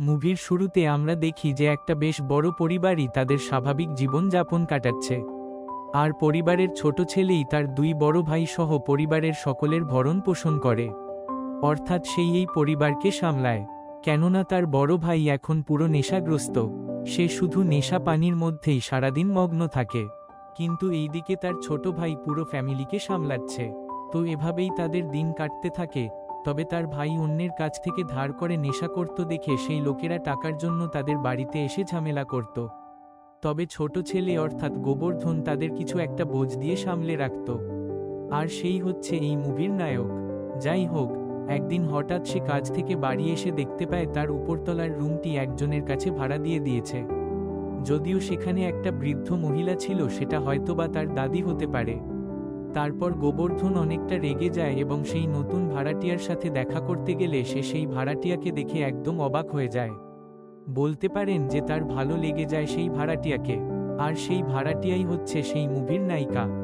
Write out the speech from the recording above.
মুভির শুরুতে আমরা দেখি যে একটা বেশ বড় পরিবারই তাদের স্বাভাবিক জীবনযাপন কাটাচ্ছে। আর পরিবারের ছোট ছেলেই তার দুই বড় ভাই সহ পরিবারের সকলের ভরণ পোষণ করে। অর্থাৎ সেই এই পরিবারকে সামলায়। কেননা তার বড় ভাই এখন পুরো নেশাগ্রস্ত। সে শুধু নেশা পানির মধ্যেই সারাদিন মগ্ন থাকে। কিন্তু এইদিকে তার ছোট ভাই পুরো ফ্যামিলিকে সামলাচ্ছে। তো এভাবেই তাদের দিন কাটতে থাকে। তবে তার ভাই অন্যের কাছ থেকে ধার করে নেশা করত দেখে সেই লোকেরা টাকার জন্য তাদের বাড়িতে এসে ঝামেলা করত। তবে ছোট ছেলে অর্থাৎ গোবর্ধন তাদের কিছু একটা বোঝ দিয়ে সামলে রাখত। আর সেই হচ্ছে এই মুভির নায়ক। যাই হোক, একদিন হঠাৎ সে কাজ থেকে বাড়ি এসে দেখতে পায় তার উপরতলার রুমটি একজনের কাছে ভাড়া দিয়ে দিয়েছে। যদিও সেখানে একটা বৃদ্ধ মহিলা ছিল সেটা হয়তোবা তার দাদি হতে পারে। তারপর গোবর্ধন অনেকটা রেগে যায় এবং সেই নতুন ভাড়াটিয়ার সাথে দেখা করতে গেলে সে সেই ভাড়াটিয়াকে দেখে একদম অবাক হয়ে যায়। বলতে পারেন যে তার ভালো লেগে যায় সেই ভাড়াটিয়াকে। আর সেই ভাড়াটিয়াই হচ্ছে সেই মুভির নায়িকা।